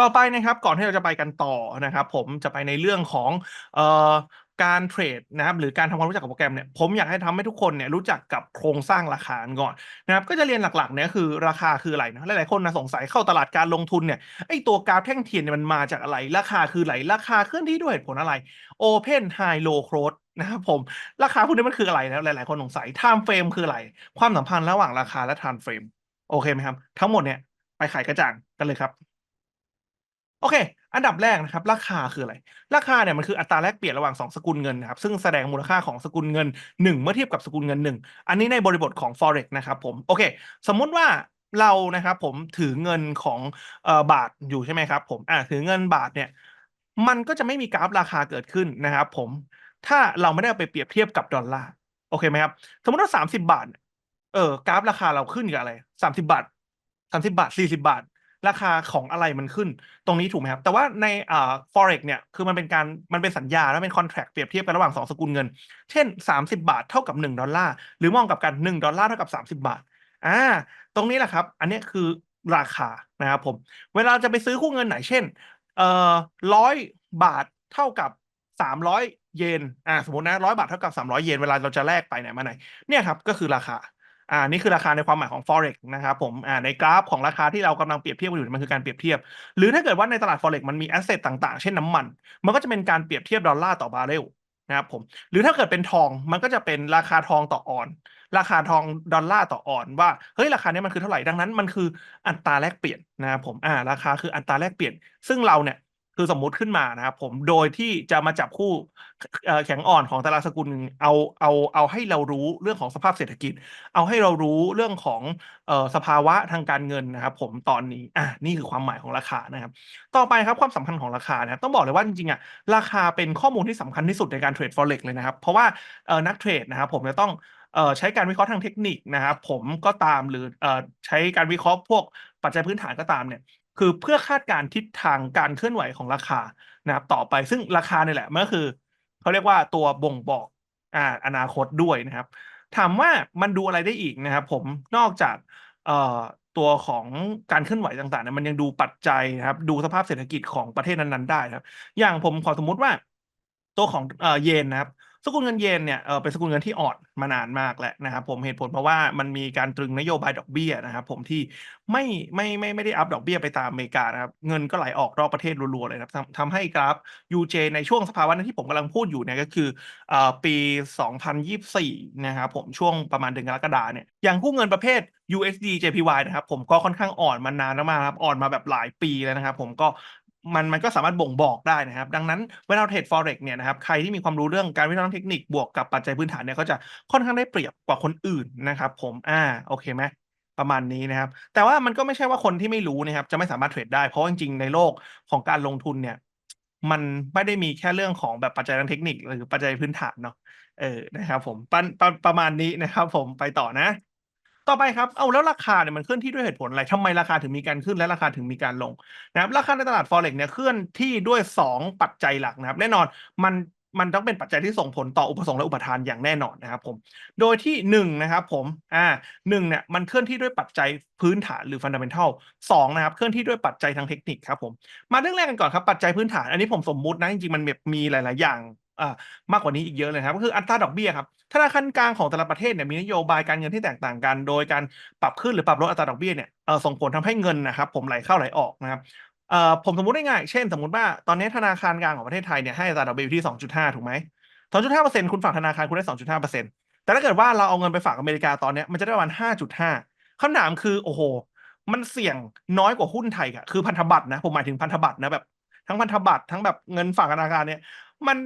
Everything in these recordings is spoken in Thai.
ต่อไปนะครับก่อนที่เราจะไปกันต่อนะครับ ผมจะไปในเรื่องของเอ่อการเทรดนะครับหรือการทำความรู้จักกับโปรแกรมเนี่ยผมอยากให้ทำให้ทุกคนเนี่ยรู้จักกับโครงสร้างราคาก่อนนะครับก็จะเรียนหลักๆเนี่ยคือราคาคืออะไรนะหลายๆคนนะสงสัยเข้าตลาดการลงทุนเนี่ยไอตัวกราฟแท่งเทียนเนี่ยมันมาจากอะไร ราคาคืออะไรราคาเคลื่อนที่ด้วยเหตุผลอะไร Open High Low Close นะครับผมราคาพวกนี้มันคืออะไรนะหลายๆ คนสงสัย Time Frame คืออะไร ความสัมพันธ์ระหว่างราคาและ Time Frame โอเคไหมครับ ทั้งหมดเนี่ยไปไขกระจ่างกันเลยครับ โอเค อันดับแรกนะครับ ราคาคืออะไร ราคาเนี่ยมันคืออัตราแลกเปลี่ยนระหว่าง 2 สกุลเงินนะครับ ซึ่งแสดงมูลค่าของสกุลเงิน 1 เมื่อเทียบกับสกุลเงิน 1 อันนี้ในบริบทของ forex นะครับผม โอเค สมมุติว่าเรานะครับผมถือเงินของออบาทอยู่ใช่ไหมครับผม อ่าถือเงินบาทเนี่ย มันก็จะไม่มีกราฟราคาเกิดขึ้นนะครับผม ถ้าเราไม่ได้ไปเปรียบเทียบกับดอลลาร์ โอเคไหมครับ สมมติว่า 30 บาท เออกราฟราคาเราขึ้นกับอะไร 30 บาท30 บาท 40 บาท ราคาของอะไรมันขึ้นตรงนี้ถูกไหมครับ แต่ว่าในอ่า forex เนี่ยคือมันเป็นการมันเป็นสัญญาแล้วเป็น contract เปรียบเทียบกันระหว่าง 2 สกุลเงิน เช่น 30 บาทเท่ากับ 1 ดอลลาร์ หรือมองกับกัน 1 ดอลลาร์เท่ากับ 30 บาทอ่าตรงนี้แหละครับ อันนี้คือราคานะครับผม เวลาจะไปซื้อคู่เงินไหนเช่นเอ่อ100บาทเท่ากับ 300 เยนอ่าสมมุตินะ100บาทเท่ากับ 300 เยนเวลาเราจะแลกไปไหนมาไหนเนี่ยครับก็คือราคา อ่านี่คือราคาในความหมายของ forex นะครับผมอ่าในกราฟของราคาที่เรากำลังเปรียบเทียบกันอยู่มันคือการเปรียบเทียบ หรือถ้าเกิดว่าในตลาด forex มันมี asset ต่างๆ เช่นน้ำมัน มันก็จะเป็นการเปรียบเทียบดอลลาร์ต่อบาร์เรลนะครับผมหรือถ้าเกิดเป็นทองมันก็จะเป็นราคาทองต่อออน ราคาทองดอลลาร์ต่อออนว่าเฮ้ยราคาเนี้ยมันคือเท่าไหร่ดังนั้นมันคืออัตราแลกเปลี่ยนนะครับผมอ่าราคาคืออัตราแลกเปลี่ยน ซึ่งเราเนี่ย คือสมมุติขึ้นมานะครับผมโดยที่จะมาจับคู่แข็งอ่อนของต่ละสกุลเอาเอาเอาให้เรารู้เรื่องของสภาพเศรษฐกิจ เอาให้เรารู้เรื่องของอสภาวะทางการเงินนะครับ ผมตอนนี้อะนี่คือความหมายของราคานะครับ ต่อไปครับความสำคัญของราคานะครับต้องบอกเลยว่าจริงๆอะราคาเป็นข้อมูลที่สำคัญที่สุดในการเทรด forex เลยนะครับ เพราะว่านักเทรดนะครับ ผมจะต้องใช้การวิเคราะห์ทางเทคนิคนะครับ ผมก็ตามหรือใช้การวิเคราะห์พวกปัจจัยพื้นฐานก็ตามเนี่ย คือเพื่อคาดการณ์ทิศทางการเคลื่อนไหวของราคานะครับต่อไปซึ่งราคาเนี่ยแหละมันก็คือเขาเรียกว่าตัวบ่งบอกอ่าอนาคตด้วยนะครับ ถามว่ามันดูอะไรได้อีกนะครับ ผมนอกจากเอ่อตัวของการเคลื่อนไหวต่างๆเนี่ยมันยังดูปัจจัยนะครับ ดูสภาพเศรษฐกิจของประเทศนั้นๆได้นะครับ อย่างผมขอสมมุติว่า ตัวของเอ่อเยนนะครับ สกุลเงินเยนเนี่ยเออเป็นสกุลเงินที่อ่อนมานานมากแล้วนะครับผมเหตุผลเพราะว่ามันมีการตรึงนโยบายดอกเบี้ยนะครับผมที่ไม่ไม่ไม่ไม่ได้อัพดอกเบี้ยไปตามอเมริกานะครับเงินก็ไหลออกนอกประเทศรัวๆเลยนะครับทำทำให้กราฟ UJ ในช่วงสภาวะนั้นที่ผมกำลังพูดอยู่เนี่ยก็คือเอ่อปี 2024 นะครับผมช่วงประมาณเดือนกรกฎาเนี่ยอย่างคู่เงินประเภท USD JPY นะครับผมก็ค่อนข้างอ่อนมานานมากครับอ่อนมาแบบหลายปีแล้วนะครับผมก็ มันมันก็สามารถบ่งบอกได้นะครับ ดังนั้นเวลาเราเทรด forex เนี่ยนะครับใครที่มีความรู้เรื่องการวิเคราะห์เทคนิคบวกกับปัจจัยพื้นฐานเนี่ยก็จะค่อนข้างได้เปรียบกว่าคนอื่นนะครับ ผมอ่าโอเคไหมประมาณนี้นะครับ แต่ว่ามันก็ไม่ใช่ว่าคนที่ไม่รู้นะครับจะไม่สามารถเทรดได้เพราะจริงๆในโลกของการลงทุนเนี่ย มันไม่ได้มีแค่เรื่องของแบบปัจจัยทางเทคนิคหรือปัจจัยพื้นฐานเนาะเออนะครับ ผมปปประมาณนี้นะครับ ผมไปต่อนะ ต่อไปครับ เอาแล้วราคาเนี่ยมันเคลื่อนที่ด้วยเหตุผลอะไรทำไมราคาถึงมีการขึ้นและราคาถึงมีการลงนะครับ ราคาในตลาด forex เนี่ยเคลื่อนที่ด้วย 2 ปัจจัยหลักนะครับ แน่นอนมันมันต้องเป็นปัจจัยที่ส่งผลต่ออุปสงค์และอุปทานอย่างแน่นอนนะครับผม โดยที่ 1 นะครับผม อ่าหนึ่งเนี่ยมันเคลื่อนที่ด้วยปัจจัยพื้นฐานหรือ fundamental 2นะครับเคลื่อนที่ด้วยปัจจัยทางเทคนิคครับผม มาเรื่องแรกกันก่อนครับปัจจัยพื้นฐาน อันนี้ผมสมมุตินะจริงๆมันมีหลาย ๆ อย่าง อ่ามากกว่านี้อีกเยอะเลยครับ ก็คืออัตราดอกเบี้ยครับธนาคารกลางของแต่ละประเทศเนี่ยมีนโยบายการเงินที่แตกต่างกัน โดยการปรับขึ้นหรือปรับลดอัตราดอกเบี้ยเนี่ยเออส่งผลทำให้เงินนะครับ ผมไหลเข้าไหลออกนะครับเอ่อผมสมมุติได้ง่ายเช่น สมมุติว่าตอนนี้ธนาคารกลางของประเทศไทยเนี่ยให้อัตราดอกเบี้ยอยู่ที่2.5ถูกไหม2.5%คุณฝากธนาคารคุณได้2.5%แต่ถ้าเกิดว่าเราเอาเงินไปฝากอเมริกาตอนเนี้ยมันจะได้ประมาณ5.5คำถามคือโอ้โหมันเสี่ยงน้อยกว่าหุ้นไทยอะคือพันธบัตรนะผมหมายถึงพันธบัตรนะแบบทั้งพันธบัตรทั้งแบบเงินฝากธนาคารเนี่ยมัน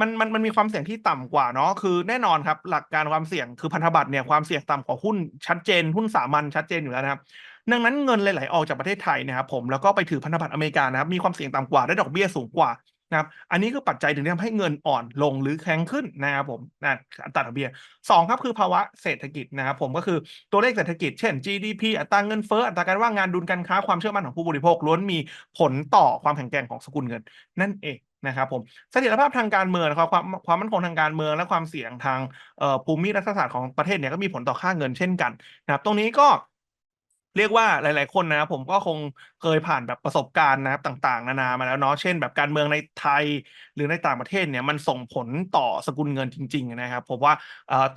มันมันมันมีความเสี่ยงที่ต่ำกว่าเนาะคือแน่นอนครับ หลักการความเสี่ยงคือพันธบัตรเนี่ยความเสี่ยงต่ำกว่าหุ้นชัดเจนหุ้นสามัญชัดเจนอยู่แล้วนะครับ ดังนั้นเงินไหลๆออกจากประเทศไทยนะครับผมแล้วก็ไปถือพันธบัตรอเมริกานะครับมีความเสี่ยงต่ำกว่าได้ดอกเบี้ยสูงกว่านะครับอันนี้คือปัจจัยถึงที่ทำให้เงินอ่อนลงหรือแข็งขึ้นนะครับผมนะอัตราดอกเบี้ยสองครับคือภาวะเศรษฐกิจนะครับผมก็คือตัวเลขเศรษฐกิจ เช่น GDP อัตราเงินเฟ้ออัตราการว่างงานดุลการค้าความเชื่อมั่นของผู้บริโภคล้วนมีผลต่อความแข็งแกร่งของสกุลเงิน นั่นเอง นะครับผมเสถียรภาพทางการเมืองนะครับความความมั่นคงทางการเมืองและความเสี่ยงทางภูมิรัฐศาสตร์ของประเทศเนี่ยก็มีผลต่อค่าเงินเช่นกันนะครับ ตรงนี้ก็เรียกว่าหลาย ๆ คนนะครับผมก็คงเคยผ่านแบบประสบการณ์นะครับต่าง ๆ นานามาแล้วเนาะเช่น แบบการเมืองในไทยหรือในต่างประเทศเนี่ยมันส่งผลต่อสกุลเงินจริง ๆ นะครับผมว่า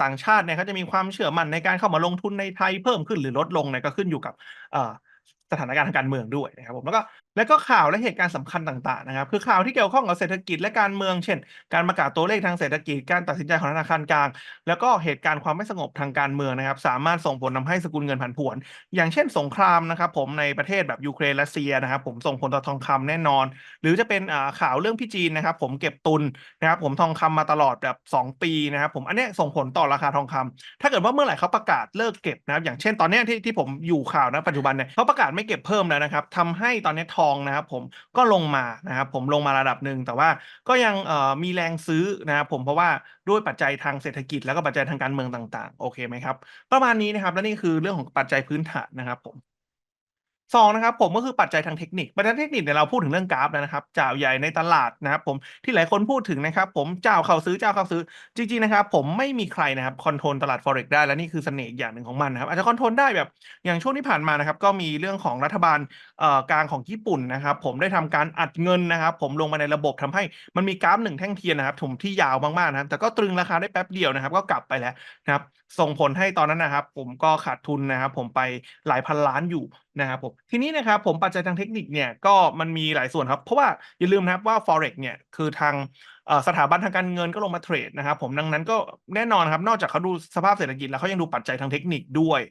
ต่างชาติเนี่ยเขาจะมีความเชื่อมั่นในการเข้ามาลงทุนในไทยเพิ่มขึ้นหรือลดลงเนี่ยก็ขึ้นอยู่กับสถานการณ์ทางการเมืองด้วยนะครับผมแล้วก็ แล้วก็ข่าวและเหตุการณ์สำคัญต่างๆนะครับ คือข่าวที่เกี่ยวข้องกับเศรษฐกิจและการเมือง เช่น การประกาศตัวเลขทางเศรษฐกิจ การตัดสินใจของธนาคารกลาง แล้วก็เหตุการณ์ความไม่สงบทางการเมืองนะครับ สามารถส่งผลทำให้สกุลเงินผันผวน อย่างเช่น สงครามนะครับ ผมในประเทศแบบยูเครนรัสเซียนะครับ ผมส่งผลต่อทองคำแน่นอน หรือจะเป็นข่าวเรื่องพี่จีนนะครับ ผมเก็บตุนนะครับผมทองคำมาตลอดแบบ 2 ปีนะครับ ผมอันนี้ส่งผลต่อราคาทองคำถ้าเกิดว่าเมื่อไหร่เขาประกาศเลิกเก็บนะครับ อย่างเช่น ตอนนี้ที่ที่ผมอยู่ข่าวณปัจจุบันเนี่ยเขาประกาศไม่เก็บเพิ่มแล้วนะครับทำให้ตอนนี้ทองนะครับผมก็ลงมานะครับผมลงมาระดับหนึ่งแต่ว่าก็ยังมีแรงซื้อนะครับผมเพราะว่าด้วยปัจจัยทางเศรษฐกิจแล้วก็ปัจจัยทางการเมืองต่างๆโอเคไหมครับประมาณนี้นะครับและนี่คือเรื่องของปัจจัยพื้นฐานนะครับผม 2นะครับผมก็คือปัจจัยทางเทคนิคปัจจัยเทคนิคเนี่ยเราพูดถึงเรื่องกราฟแล้วนะครับเจ้าใหญ่ในตลาดนะครับผมที่หลายคนพูดถึงนะครับผมเจ้าเข้าซื้อเจ้าเข้าซื้อจริงๆนะครับผมไม่มีใครนะครับคอนโทรลตลาด Forex ได้และนี่คือเสน่ห์อย่างหนึ่งของมันนะครับอาจจะคอนโทรลได้แบบอย่างช่วงที่ผ่านมานะครับก็มีเรื่องของรัฐบาลเอ่อกลางของญี่ปุ่นนะครับผมได้ทำการอัดเงินนะครับผมลงมาในระบบทำให้มันมีกราฟ1แท่งเทียนนะครับผมที่ยาวมากๆนะครับแต่ก็ตรึงราคาได้แป๊บเดียวนะครับก็กลับไปแล้วนะครับส่งผลให้ตอนนั้นนะครับผมก็ขาดทุนนะครับผมไปหลายพันล้านอยู่ นะครับผมทีนี้นะครับผมปัจจัยทางเทคนิคเนี่ยก็มันมีหลายส่วนครับ เพราะว่าอย่าลืมนะครับว่า Forex เนี่ยคือทางสถาบันทางการเงินก็ลงมาเทรดนะครับผมดังนั้นก็แน่นอนครับนอกจากเขาดูสภาพเศรษฐกิจแล้วเขายังดูปัจจัยทางเทคนิคด้วย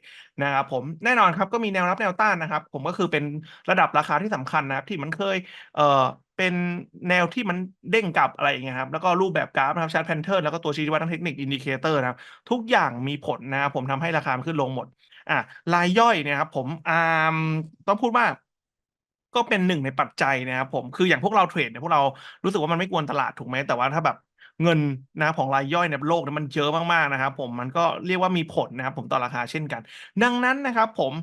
นะครับผมแน่นอนครับก็มีแนวรับแนวต้านนะครับ ผมก็คือเป็นระดับราคาที่สำคัญนะครับที่มันเคย เป็นแนวที่มันเด้งกลับอะไรอย่างเงี้ยครับ แล้วก็รูปแบบกราฟนะครับชาร์ตแพนเทอร์แล้วก็ตัวชี้วัดทางเทคนิคอินดิเคเตอร์นะครับ ทุกอย่างมีผลนะครับผมทำให้ราคามขึ้นลงหมด อะรายย่อยเนี่ยครับผมอ่าต้องพูดว่าก็เป็นหนึ่งในปัจจัยนะครับผมคืออย่างพวกเราเทรดเนี่ยพวกเรารู้สึกว่ามันไม่กวนตลาดถูกไหมแต่ว่าถ้าแบบ เงินนะของรายย่อยในโลกมันเยอะมากๆนะครับ ผมมันก็เรียกว่ามีผลนะครับผมต่อราคาเช่นกัน ดังนั้นนะครับผม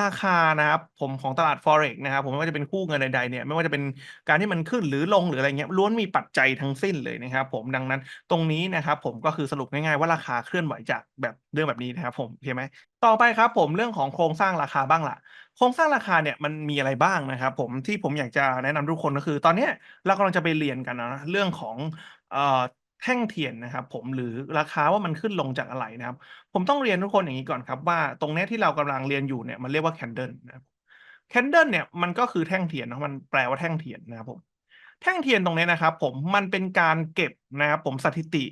ราคานะครับผมของตลาด Forex นะครับผมไม่ว่าจะเป็นคู่เงินใดๆเนี่ยไม่ว่าจะเป็นการที่มันขึ้นหรือลงหรืออะไรเงี้ยล้วนมีปัจจัยทั้งสิ้นเลยนะครับ ผมดังนั้นตรงนี้นะครับผมก็คือสรุปง่ายๆว่าราคาเคลื่อนไหวจากแบบเรื่องแบบนี้นะครับผมโอเคไหมต่อไปครับผมเรื่องของโครงสร้างราคาบ้างละโครงสร้างราคาเนี่ยมันมีอะไรบ้างนะครับผมที่ผมอยากจะแนะนำทุกคนก็คือ ตอนนี้เรากำลังจะไปเรียนกันนะเรื่องของเอ่อ แท่งเทียนนะครับผมหรือราคาว่ามันขึ้นลงจากอะไรนะครับ ผมต้องเรียนทุกคนอย่างงี้ก่อนครับว่าตรงนี้ที่เรากำลังเรียนอยู่เนี่ยมันเรียกว่า Candle นะครับ Candle เนี่ยมันก็คือแท่งเทียนนะมันแปลว่าแท่งเทียนนะครับผมแท่งเทียนตรงนี้นะครับผมมันเป็นการเก็บนะครับผมสถิติ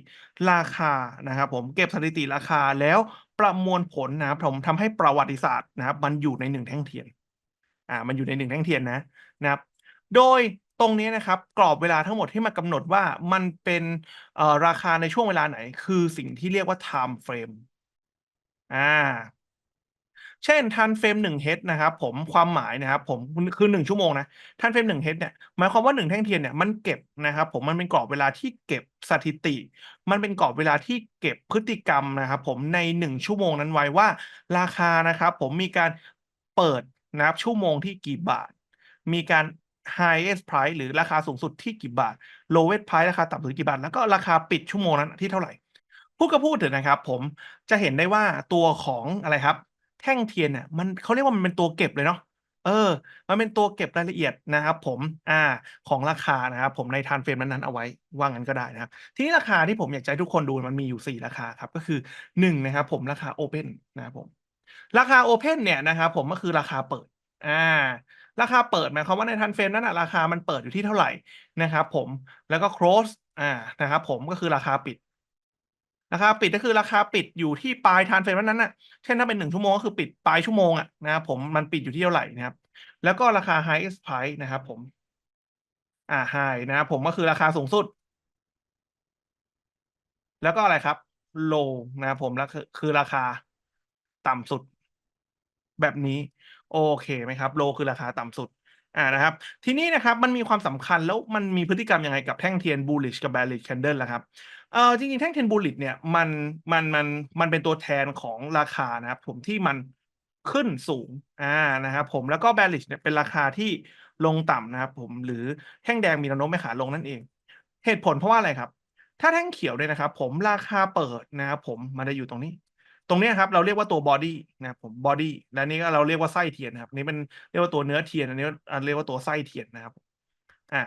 ราคานะครับผมเก็บสถิติราคาแล้วประมวลผลนะครับผมทำให้ประวัติศาสตร์นะครับมันอยู่ใน1แท่งเทียนอ่ามันอยู่ใน1แท่งเทียนนะนะครับโดย ตรงนี้นะครับกรอบเวลาทั้งหมดที่มากำหนดว่ามันเป็นราคาในช่วงเวลาไหน คือสิ่งที่เรียกว่า Time Frame อาเช่น Time Frame 1 H นะครับผมความหมายนะครับผมมันคือ 1 ชั่วโมงนะ Time Frame 1 H เนี่ยหมายความว่า 1 แท่งเทียนเนี่ยมันเก็บนะครับผมมันเป็นกรอบเวลาที่เก็บสถิติ มันเป็นกรอบเวลาที่เก็บพฤติกรรมนะครับผมใน 1 ชั่วโมงนั้นไว้ว่า ราคานะครับผมมีการเปิดนะครับชั่วโมงที่กี่บาท มีการ Highest Price หรือราคาสูงสุดที่กี่บาท Lowest Price ราคาต่ำสุดกี่บาท แล้วก็ราคาปิดชั่วโมงนั้นที่เท่าไหร่พูดก็พูดเถอะนะครับ ผมจะเห็นได้ว่าตัวของอะไรครับ แท่งเทียนเนี่ยมันเขาเรียกว่ามันเป็นตัวเก็บเลยเนาะเออ มันเป็นตัวเก็บรายละเอียดนะครับ ผมอ่าของราคานะครับผมใน Time Frame นั้นๆเอาไว้ว่างั้นก็ได้นะครับ ทีนี้ราคาที่ผมอยากจะให้ทุกคนดูมันมีอยู่ 4 ราคาครับก็คือ1นะครับผมราคา Open นะครับผม ราคา Open เนี่ยนะครับผมก็คือราคาเปิดอ่า ราคาเปิดหมายความว่าใน Time Frame นั้นน่ะราคามันเปิดอยู่ที่เท่าไหร่นะครับ ผมแล้วก็ Close อ่านะครับผมก็คือราคาปิดราคาปิดก็คือราคาปิดอยู่ที่ปลาย Time Frame นั้นน่ะ เช่นถ้าเป็น1ชั่วโมงก็คือปิดปลายชั่วโมงอะนะครับผมมันปิดอยู่ที่เท่าไหร่นะครับ แล้วก็ราคา Highest Price นะครับผม อ่า High นะครับผมก็คือราคาสูงสุด แล้วก็อะไรครับ Low นะครับผมแล้วคือคือราคาต่ำสุด แบบนี้ โอเคไหมครับ Low คือราคาต่ำสุดอ่านะครับ ทีนี้นะครับมันมีความสำคัญแล้วมันมีพฤติกรรมยังไงกับแท่งเทียน Bullish กับ Bearish Candle ล่ะครับเออจริงๆ แท่งเทียน Bullish เนี่ยมันมันมันมันเป็นตัวแทนของราคานะครับผมที่มันขึ้นสูงอ่านะครับผมแล้วก็ Bearish เนี่ยเป็นราคาที่ลงต่ำนะครับผมหรือแท่งแดงมีแนวโน้มไปขาลงนั่นเอง เหตุผลเพราะว่าอะไรครับ ถ้าแท่งเขียวเนี่ยนะครับ ผมราคาเปิดนะครับผมมันจะอยู่ตรงนี้ ตรงนี้ครับเราเรียกว่าตัวบอดี้นะครับผมบอดี้และนี่ก็เราเรียกว่าไส้เทียนนะครับนี่เป็นเรียกว่าตัวเนื้อเทียนอันนี้อ่าเรียกว่าตัวไส้เทียนนะครับอ่า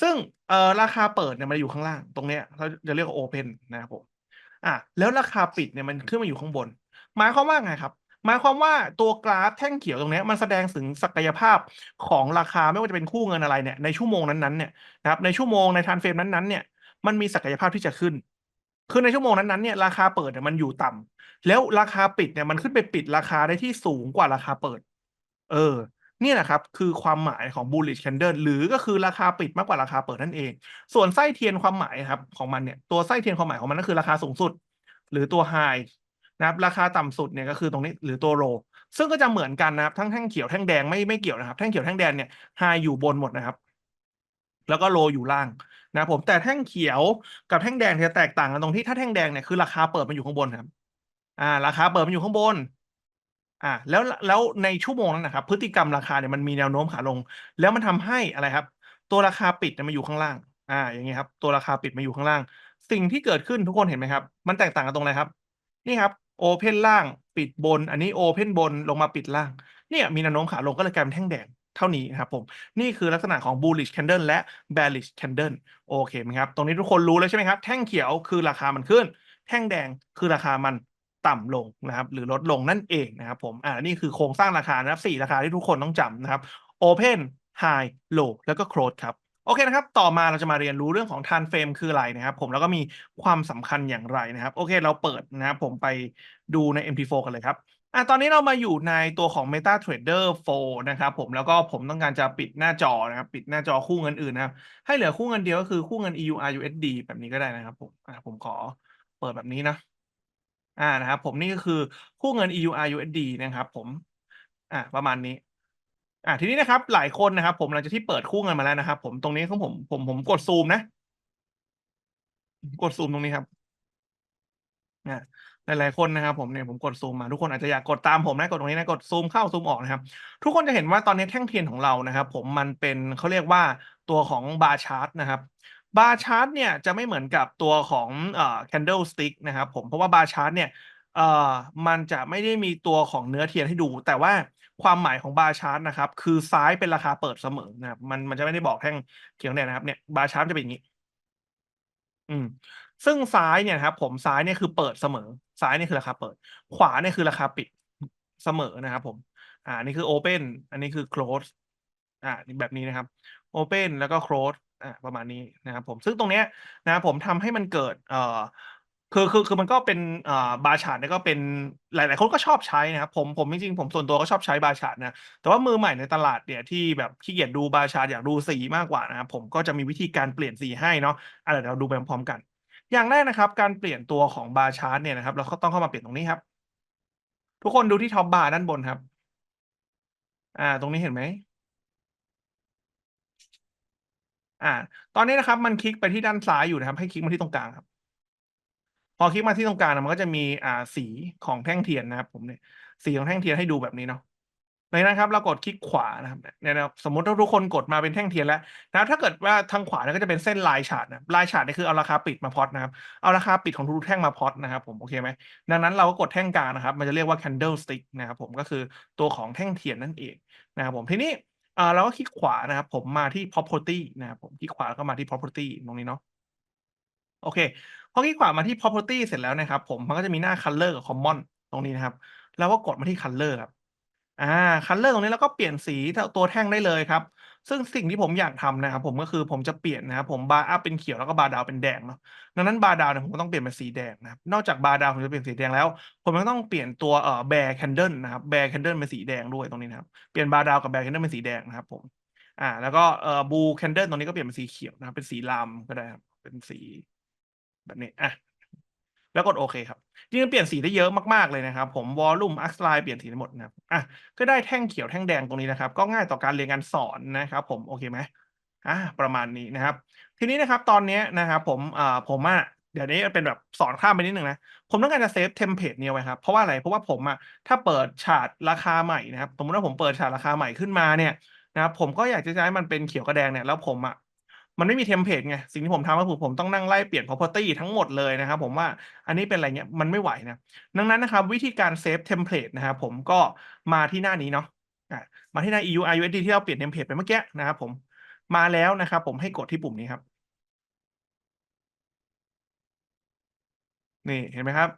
ซึ่งเอ่อราคาเปิดเนี่ยมันอยู่ข้างล่าง ตรงเนี้ยเขาจะเรียกว่าโอเพนนะครับผมอ่าแล้วราคาปิดเนี่ยมันขึ้นมาอยู่ข้างบน หมายความว่าไงครับ หมายความว่าตัวกราฟแท่งเขียวตรงนี้มันแสดงถึงศักยภาพของราคาไม่ว่าจะเป็นคู่เงินอะไรเนี่ยในชั่วโมงนั้นๆเนี่ยนะครับในชั่วโมงในทานเฟรมนั้นๆเนี่ยมันมีศักยภาพที่จะขึ้น คือในชั่วโมงนั้นๆเนี่ยราคาเปิดเนี่ยมันอยู่ต่ำแล้วราคาปิดเนี่ยมันขึ้นไปปิดราคาได้ที่สูงกว่าราคาเปิด เออเนี่ยแหละครับคือความหมายของ bullish candle หรือก็คือราคาปิดมากกว่าราคาเปิดนั่นเอง ส่วนไส้เทียนความหมายครับของมันเนี่ยตัวไส้เทียนความหมายของมันก็คือราคาสูงสุด หรือตัว high นะครับราคาต่ำสุดเนี่ยก็คือตรงนี้หรือตัว low ซึ่งก็จะเหมือนกันนะครับทั้งแท่งเขียวแท่งแดงไม่ไม่เกี่ยวนะครับแท่งเขียวแท่งแดงเนี่ย high อยู่บนหมดนะครับ แล้วก็ low อยู่ล่าง นะผมแต่แท่งเขียวกับแท่งแดงจะแตกต่างกันตรงที่ถ้าแท่งแดงเนี่ยคือราคาเปิดมันอยู่ข้างบนครับ อ่า ราคาเปิดมันอยู่ข้างบน อ่า แล้วแล้วในชั่วโมงนั้นนะครับพฤติกรรมราคาเนี่ยมันมีแนวโน้มขาลง แล้วมันทำให้อะไรครับ ตัวราคาปิดเนี่ยมาอยู่ข้างล่าง อ่า อย่างงี้ครับ ตัวราคาปิดมาอยู่ข้างล่าง สิ่งที่เกิดขึ้นทุกคนเห็นไหมครับ มันแตกต่างกันตรงอะไรครับ นี่ครับโอเพนล่างปิดบน อันนี้โอเพนบนลงมาปิดล่าง เนี่ยมีแนวโน้มขาลงก็เลยกลายเป็นแท่งแดง เท่านี้ครับผม นี่คือลักษณะของ bullish candle และ bearish candle โอเคไหมครับ ตรงนี้ทุกคนรู้แล้วใช่ไหมครับ แท่งเขียวคือราคามันขึ้น แท่งแดงคือราคามันต่ำลงนะครับ หรือลดลงนั่นเองนะครับผม อ่า นี่คือโครงสร้างราคานะครับสี่ราคาที่ทุกคนต้องจำนะครับ open high low แล้วก็ close ครับโอเคนะครับ ต่อมาเราจะมาเรียนรู้เรื่องของ time frame คืออะไรนะครับ ผมแล้วก็มีความสำคัญอย่างไรนะครับ โอเค เราเปิดนะครับ ผมไปดูใน MT4 กันเลยครับ อะตอนนี้เรามาอยู่ในตัวของ MetaTrader 4 นะครับผมแล้วก็ผมต้องการจะปิดหน้าจอนะครับ ปิดหน้าจอคู่เงินอื่นนะครับ ให้เหลือคู่เงินเดียวก็คือคู่เงิน EUR USD แบบนี้ก็ได้นะครับผมอะผมขอเปิดแบบนี้นะอ่านะครับผมนี่ก็คือคู่เงิน EUR USD นะครับผมอ่าประมาณนี้อ่าทีนี้นะครับ หลายคนนะครับ ผมหลังจากที่เปิดคู่เงินมาแล้วนะครับ ผมตรงนี้ของผมผมผมกดซูมนะ กดซูมตรงนี้ครับอ่า หลายๆคนนะครับผมเนี่ยผมกดซูมมาทุกคนอาจจะอยากกดตามผมนะกดตรงนี้นะกดซูมเข้าซูมออกนะครับทุกคนจะเห็นว่าตอนนี้แท่งเทียนของเรานะครับ ผมมันเป็นเขาเรียกว่าตัวของบาร์ชาร์ตนะครับบาร์ชาร์ตเนี่ยจะไม่เหมือนกับตัวของเอ่อ candlestick นะครับผมเพราะว่าบาร์ชาร์ตเนี่ยเอ่อมันจะไม่ได้มีตัวของเนื้อเทียนให้ดู แต่ว่าความหมายของบาร์ชาร์ตนะครับคือซ้ายเป็นราคาเปิดเสมอนะครับมันมันจะไม่ได้บอกแท่งเขียวเนี่ยนะครับเนี่ยบาร์ชาร์ตจะเป็นอย่างนี้ อืม ซึ่งซ้ายเนี่ยครับ ผมซ้ายเนี่ยคือเปิดเสมอ ซ้ายเนี่ยคือราคาเปิด ขวาเนี่ยคือราคาปิดเสมอนะครับ ผม อ่านี่คือ open อันนี้คือ close อ่าแบบนี้นะครับ open แล้วก็ close อ่าประมาณนี้นะครับ ผมซึ่งตรงเนี้ยนะครับผมทำให้มันเกิดเอ่อคือคือคือมันก็เป็นอ่าบาชาร์ตเนี่ยก็เป็นหลาย ๆ คนก็ชอบใช้นะครับผมผมจริงๆผมส่วนตัวก็ชอบใช้บาชาร์ตนะแต่ว่ามือใหม่ในตลาดเนี่ยที่แบบขี้เกียจดูบาชาร์ตอยากดูสีมากกว่านะครับผมก็จะมีวิธีการเปลี่ยนสีให้เนาะอะเดี๋ยวเราดูไปพร้อมๆกัน อย่างแรกนะครับ การเปลี่ยนตัวของบาร์ชาร์ตเนี่ยนะครับ เราก็ต้องเข้ามาเปลี่ยนตรงนี้ครับ ทุกคนดูที่ท็อปบาร์ด้านบนครับ อ่า ตรงนี้เห็นไหมอ่า ตอนนี้นะครับ มันคลิกไปที่ด้านซ้ายอยู่นะครับ ให้คลิกมาที่ตรงกลางครับ พอคลิกมาที่ตรงกลางนะมันก็จะมีอ่าสีของแท่งเทียนนะครับ ผมเนี่ยสีของแท่งเทียนให้ดูแบบนี้เนาะ ในนั้นครับเรากดคลิกขวานะครับเนี่ยนะครับสมมติถ้าทุกคนกดมาเป็นแท่งเทียนแล้วนะถ้าเกิดว่าทางขวาเนี่ยก็จะเป็นเส้นลายฉาดนะลายฉาดนี่คือเอาราคาปิดมาพอตนะครับเอาราคาปิดของทุกๆแท่งมาพอตนะครับผมโอเคไหมดังนั้นเราก็กดแท่งกลางนะครับ มันจะเรียกว่า candlestick นะครับผมก็คือตัวของแท่งเทียนนั่นเองนะครับผมทีนี้เราก็คลิกขวานะครับ ผมมาที่ property นะครับผมคลิกขวาแล้วก็มาที่ property ตรงนี้เนาะโอเคพอคลิกขวามาที่ property เสร็จแล้วนะครับ ผมมันก็จะมีหน้า color กับ common ตรงนี้นะครับ แล้วก็กดมาที่ color ครับ อ่า color ตรงนี้แล้วก็เปลี่ยนสีตัวแท่งได้เลยครับ ซึ่งสิ่งที่ผมอยากทำนะครับผมก็คือผมจะเปลี่ยนนะครับผม bar up เป็นเขียวแล้วก็ bar down เป็นแดงเนาะดังนั้น bar down เนี่ยผมก็ต้องเปลี่ยนเป็นสีแดงนะครับนอกจาก bar down ผมจะเปลี่ยนสีแดงแล้ว ผมยังต้องเปลี่ยนตัวเอ่อ bear candle นะครับ bear candle เป็นสีแดงด้วยตรงนี้นะครับเปลี่ยน bar down กับ bear candle เป็นสีแดงนะครับผมอ่า แล้วก็เอ่อ blue candle ตรงนี้ก็เปลี่ยนเป็นสีเขียวนะครับเป็นสีลามก็ได้ครับเป็นสีแบบนี้อะ แล้วกดโอเคครับจริงๆเปลี่ยนสีได้เยอะมากๆเลยนะครับ ผมวอลลุ่มอักไลน์เปลี่ยนสีได้หมดนะครับอะก็ได้แท่งเขียวแท่งแดงตรงนี้นะครับ ก็ง่ายต่อการเรียนการสอนนะครับผมโอเคไหมอ่าประมาณนี้นะครับ ทีนี้นะครับตอนนี้นะครับผมอ่าผมอะเดี๋ยวนี้เป็นแบบสอนข้ามไปนิดนึงนะ ผมต้องการจะเซฟเทมเพลตนี้ไว้ครับ เพราะว่าอะไร เพราะว่าผมอะถ้าเปิดชาร์ตราคาใหม่นะครับ สมมติว่าผมเปิดชาร์ตราคาใหม่ขึ้นมาเนี่ยนะครับ ผมก็อยากจะให้มันเป็นเขียวกับแดงเนี่ย แล้วผมอะ มันไม่มีเทมเพลตไง สิ่งที่ผมทำก็คือผมต้องนั่งไล่เปลี่ยน property ทั้งหมดเลยนะครับ ผมว่าอันนี้เป็นอะไรเงี้ยมันไม่ไหวนะ ดังนั้นนะครับ วิธีการเซฟเทมเพลตนะครับผมก็มาที่หน้านี้เนาะะมาที่หน้า EU USD ที่เราเปลี่ยนเทมเพลตไปเมื่อกี้นะครับผมมาแล้วนะครับผมให้กดที่ปุ่มนี้ครับ นี่เห็นไหมครับ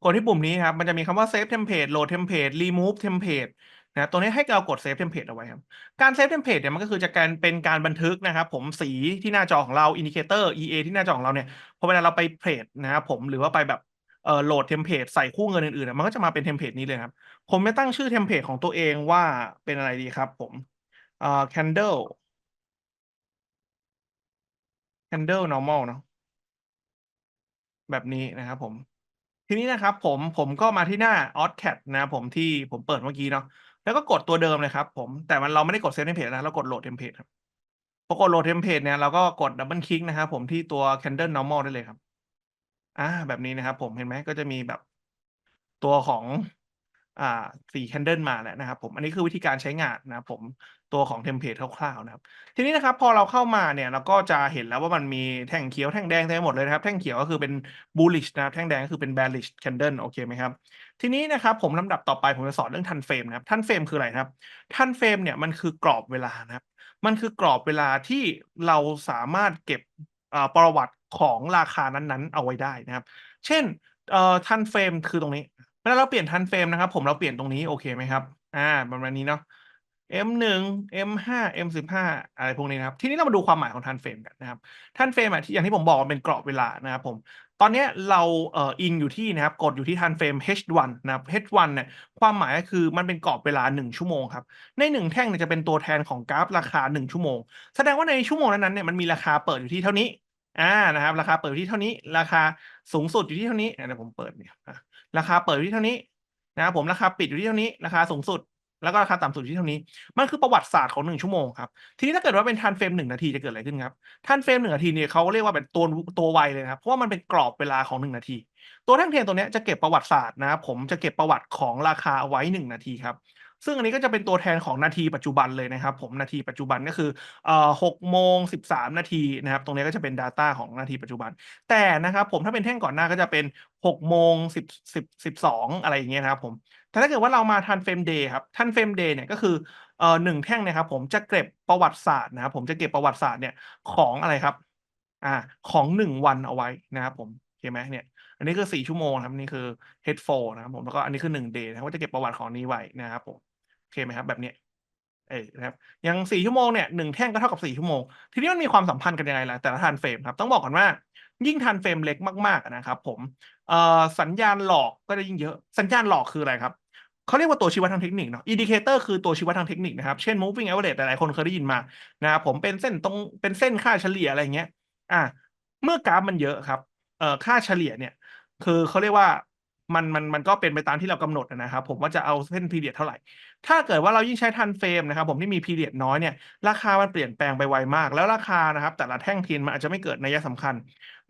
กดที่ปุ่มนี้ครับ มันจะมีคำว่า save template load template remove template นะตัวนี้ให้เรากด save template เอาไว้ครับ การ save template เนี่ยมันก็คือจะการเป็นการบันทึกนะครับผมสีที่หน้าจอของเรา indicator EA ที่หน้าจอของเราเนี่ยพอเวลาเราไปเพลทนะครับผมหรือว่าไปแบบเอ่อโหลดเทมเพลตใส่คู่เงินอื่นๆมันก็จะมาเป็นเทมเพลตนี้เลยครับ ผมจะตั้งชื่อเทมเพลตของตัวเองว่าเป็นอะไรดีครับผมเอ่อ candle candle normal เนาะแบบนี้นะครับผม ทีนี้นะครับผมผมก็มาที่หน้า AutoCAD นะครับผมที่ผมเปิดเมื่อกี้เนาะ แล้วก็กดตัวเดิมเลยครับผมแต่มันเราไม่ได้กด Save Template นะเรากด Load Template ครับพอกด Load Template เนี่ยเราก็กดดับเบิลคลิกนะครับผมที่ตัว Candle Normal ได้เลยครับอ่าแบบนี้นะครับ ผมเห็นไหมก็จะมีแบบตัวของอ่าสีแคนเดิลมาแล้วนะครับ ผมอันนี้คือวิธีการใช้งานนะครับผมตัวของเทมเพลตคร่าวๆนะครับ ทีนี้นะครับ พอเราเข้ามาเนี่ยเราก็จะเห็นแล้วว่ามันมีแท่งเขียวแท่งแดงเต็มหมดเลยนะครับ แท่งเขียวก็คือเป็น bullish นะครับแท่งแดงก็คือเป็น bearish candle โอเคไหมครับ ทีนี้นะครับผมลำดับต่อไปผมจะสอนเรื่องทันเฟรมนะครับทันเฟรมคืออะไรครับทันเฟรมเนี่ยมันคือกรอบเวลานะครับ มันคือกรอบเวลาที่เราสามารถเก็บประวัติของราคานั้นๆ เอาไว้ได้นะครับ เช่นทันเฟรมคือตรงนี้เวลาเราเปลี่ยนทันเฟรมนะครับ ผมเราเปลี่ยนตรงนี้โอเคไหมครับอ่าประมาณนี้เนาะ M1 M5 M15 อะไรพวกนี้นะครับ ทีนี้เรามาดูความหมายของทันเฟรมกันนะครับทันเฟรมอะที่อย่างที่ผมบอกมันเป็นกรอบเวลานะครับผม ตอนนี้เราเอ่ออิงอยู่ที่นะครับกดอยู่ที่ทันเฟรม H1 นะครับ H1 เนี่ยความหมายก็คือมันเป็นกรอบเวลา 1 ชั่วโมงครับ ใน 1 แท่งเนี่ยจะเป็นตัวแทนของกราฟราคา 1 ชั่วโมง แสดงว่าในชั่วโมงนั้นเนี่ยมันมีราคาเปิดอยู่ที่เท่านี้อ่านะครับ ราคาเปิดอยู่ที่เท่านี้ ราคาสูงสุดอยู่ที่เท่านี้เดี๋ยวผมเปิดเนี่ยราคาเปิดอยู่ที่เท่านี้นะครับผมราคาปิดอยู่ที่เท่านี้ราคาสูงสุด แล้วก็ราคาต่ำสุดที่เท่านี้ มันคือประวัติศาสตร์ของหนึ่งชั่วโมงครับ ทีนี้ถ้าเกิดว่าเป็นทันเฟรมหนึ่งนาทีจะเกิดอะไรขึ้นครับ ทันเฟรมหนึ่งนาทีเนี่ยเขาเรียกว่าเป็นตัวตัวไวเลยนะครับ เพราะว่ามันเป็นกรอบเวลาของหนึ่งนาที ตัวแท่งเทียนตัวนี้จะเก็บประวัติศาสตร์นะครับผมจะเก็บประวัติของราคาไว้หนึ่งนาทีครับ ซึ่งอันนี้ก็จะเป็นตัวแทนของนาทีปัจจุบันเลยนะครับ ผมนาทีปัจจุบันก็คือเอ่อหกโมงสิบสามนาทีนะครับ ตรงนี้ก็จะเป็น Data ของนาทีปัจจุบัน แต่นะครับผมถ้าเป็นแท่งก่อนหน้าก็จะเป็นหกโมงสิบสิบสิบสองอะไรอย่างเงี้ยนะครับผม แต่ถ้าเกิดว่าเรามาทันเฟรมเดย์ครับทันเฟรมเดย์เนี่ยก็คือเอ่อหนึ่งแท่งนะครับผมจะเก็บประวัติศาสตร์นะครับผมจะเก็บประวัติศาสตร์เนี่ยของอะไรครับอ่าของหนึ่งวันเอาไว้นะครับผมเห็นไหมเนี่ยอันนี้คือสี่ชั่วโมงครับนี่คือ head f o นะครับผมแล้วก็อันนี้คือหนึ่งเดย์นะว่าจะเก็บประวัติของนี้ไว้นะครับผมโอเคไหมครับแบบเนี้ย เออนะครับอย่างสี่ชั่วโมงเนี่ยหนึ่งแท่งก็เท่ากับสี่ชั่วโมง ทีนี้มันมีความสัมพันธ์กันยังไงล่ะแต่ละทันเฟรมครับต้องบอกก่อนว่ายิ่งทันเฟรมเล็กมากๆนะครับผมเอ่อสัญญาณหลอกก็จะยิ่งเยอะสัญญาณหลอกคืออะไรครับเขาเรียกว่าตัวชี้วัดทางเทคนิคเนาะอินดิเคเตอร์คือตัวชี้วัดทางเทคนิคนะครับ เช่น moving average หลายๆคนเคยได้ยินมานะครับผมเป็นเส้นตรงเป็นเส้นค่าเฉลี่ยอะไรเงี้ยอ่าเมื่อกราฟมันเยอะครับเอ่อค่าเฉลี่ยเนี่ยคือเขาเรียกว่า มันมันมันก็เป็นไปตามที่เรากำหนดนะครับ ผมว่าจะเอาเส้นพีเรียดเท่าไหร่ ถ้าเกิดว่าเรายิ่งใช้ทันเฟรมนะครับ ผมที่มีพีเรียดน้อยเนี่ยราคามันเปลี่ยนแปลงไปไวมาก แล้วราคานะครับ แต่ละแท่งเทียนมันอาจจะไม่เกิดนัยสำคัญ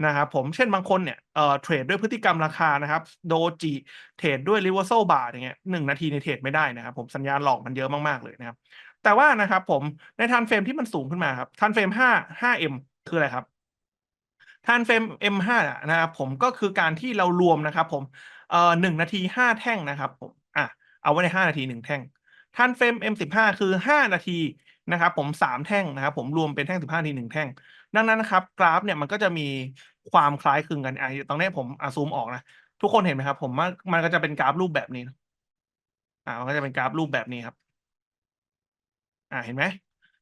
นะครับผมเช่นบางคนเนี่ยเอ่อเทรดด้วยพฤติกรรมราคานะครับโดจิเทรดด้วยรีเวอร์โซบาร์อย่างเงี้ยหนึ่งนาทีในเทรดไม่ได้นะครับ ผมสัญญาณหลอกมันเยอะมากๆเลยนะครับ แต่ว่านะครับผมในทันเฟรมที่มันสูงขึ้นมาครับทันเฟรม5 5M คืออะไรครับทันเฟรม M5 นะครับผมก็คือการที่เรารวมนะครับผม เอ่อหนึ่งนาทีห้าแท่งนะครับผมอะเอาไว้ในห้านาทีหนึ่งแท่งทันเฟรม M15 คือห้านาทีนะครับผมสามแท่งนะครับผมรวมเป็นแท่งสิบห้านาทีหนึ่งแท่ง ดังนั้นนะครับกราฟเนี่ยมันก็จะมีความคล้ายคลึงกันอะตรงนี้ผมอะซูมออกนะทุกคนเห็นไหมครับ ผมว่ามันก็จะเป็นกราฟรูปแบบนี้อ่ามันก็จะเป็นกราฟรูปแบบนี้ครับ อ่าเห็นไหม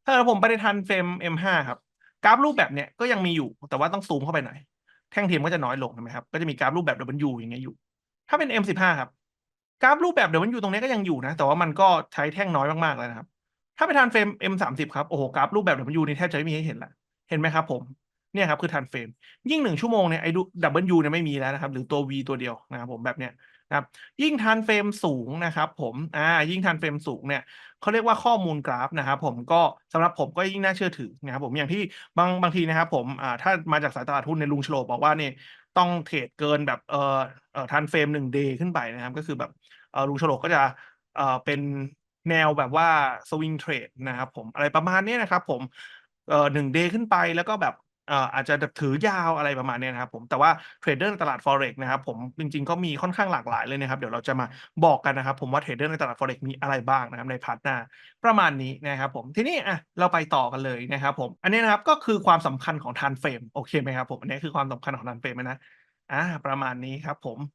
ถ้าผมไปในทันเฟรม M5 ครับกราฟรูปแบบเนี้ยก็ยังมีอยู่แต่ว่าต้องซูมเข้าไปหน่อยแท่งเทียมก็จะน้อยลงใช่ไหมครับก็จะมีกราฟรูปแบบ W อย่างเงี้ยอยู่ ถ้าเป็น M15 ครับ กราฟรูปแบบ W ตรงนี้ก็ยังอยู่นะ แต่ว่ามันก็ใช้แท่งน้อยมากๆเลยนะครับ ถ้าไปทันเฟรม M30 ครับโอ้โหกราฟรูปแบบ W นี่แทบจะไม่มีให้เห็นละเห็นไหมครับ ผมเนี่ยครับคือทันเฟรมยิ่งหนึ่งชั่วโมงเนี่ยไอ้ W เนี่ยไม่มีแล้วนะครับ หรือตัว V ตัวเดียวนะครับผมแบบเนี้ยนะครับยิ่งทันเฟรมสูงนะครับผมอ่ายิ่งทันเฟรมสูงเนี่ยเขาเรียกว่าข้อมูลกราฟนะครับผมก็สำหรับผมก็ยิ่งน่าเชื่อถือนะครับผมอย่างที่บางบางทีนะครับผมอ่าถ้ามาจากสายตลาดหุ้นในลุงชโลบอกว่าเนี่ย ต้องเทรดเกินแบบเอ่อเอ่อทันเฟรมหนึ่งเดย์ขึ้นไปนะครับ ก็คือแบบเอ่อลุงฉลก็จะเอ่อเป็นแนวแบบว่าสวิงเทรดนะครับผมอะไรประมาณนี้นะครับผมเอ่อ1เดย์ขึ้นไปแล้วก็แบบ อ่ออาจจะถือยาวอะไรประมาณนี้นะครับผมแต่ว่าเทรดเดอร์ในตลาด Forex นะครับผมจริงๆก็มีค่อนข้างหลากหลายเลยนะครับ เดี๋ยวเราจะมาบอกกันนะครับ ผมว่าเทรดเดอร์ในตลาด Forex มีอะไรบ้างนะครับในพาร์ทหน้าประมาณนี้นะครับผมทีนี้อะเราไปต่อกันเลยนะครับผมอันนี้นะครับก็คือความสำคัญของทันเฟรมโอเคไหมครับผมอันนี้คือความสำคัญของทันเฟรมนะอาประมาณนี้ครับผม